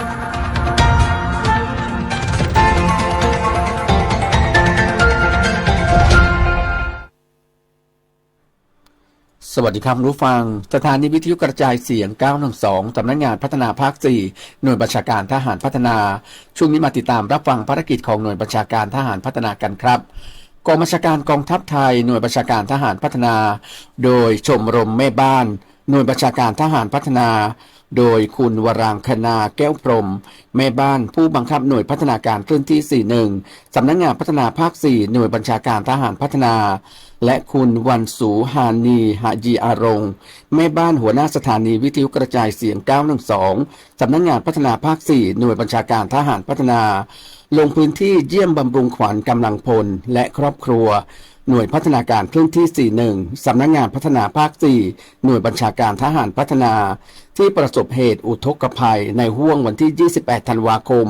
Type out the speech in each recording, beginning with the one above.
สวัสดีครับรู้ฟัง สถานีวิทยุกระจายเสียง 912 สำนักงานพัฒนาภาค 4 หน่วยบัญชาการทหารพัฒนา ช่วงนี้มาติดตามรับฟังภารกิจของหน่วยบัญชาการทหารพัฒนากันครับ กองบัญชาการกองทัพไทย หน่วยบัญชาการทหารพัฒนา โดยชมรมแม่บ้าน หน่วยบัญชาการทหารพัฒนา โดยคุณวรางคณาแก้วพรม แม่บ้านผู้บังคับหน่วยพัฒนาการเคลื่อนที่ 41 สำนักงานพัฒนาภาค 4 หน่วยบัญชาการทหารพัฒนา และคุณวันสูฮานีหาจีอารงแม่บ้านหัวหน้าสถานีวิทยุกระจายเสียง 912 สำนักงานพัฒนาภาค 4 หน่วยบัญชาการทหารพัฒนา ลงพื้นที่เยี่ยมบำรุงขวัญกำลังพล และครอบครัว หน่วยพัฒนาการเคลื่อนที่ 41 สำนักงานพัฒนาภาค 4 หน่วยบัญชาการทหารพัฒนา ที่ประสบเหตุอุทกภัยในห้วงวันที่ 28 ธันวาคม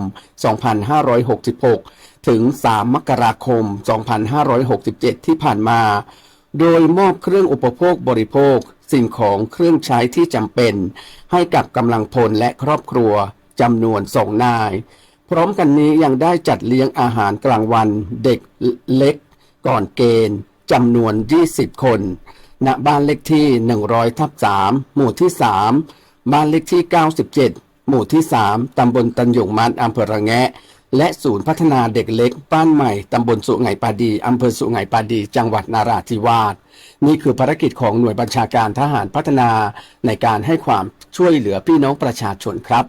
2566 ถึง 3 มกราคม 2567 ที่ผ่านมา โดยมอบเครื่องอุปโภคบริโภค สิ่งของเครื่องใช้ที่จำเป็น ให้กับกำลังพลและครอบครัวจำนวนสองนาย พร้อมกันนี้ยังได้จัดเลี้ยงอาหารกลางวันเด็กเล็กก่อนเกณฑ์จำนวน 20 คน ณ บ้านเลขที่ 100ทับ3หมู่ที่ 3 บ้านเลขที่ 97 หมู่ที่ 3 ตำบลตันหยงมันอำเภอระแงะ และศูนย์พัฒนาเด็กเล็ก บ้านใหม่ ตำบลสุไหงปาดี อำเภอสุไหงปาดี จังหวัดนาราธิวาส นี่คือภารกิจของหน่วยบัญชาการทหารพัฒนาในการให้ความช่วยเหลือพี่น้องประชาชนครับ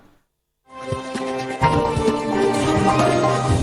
Thank you.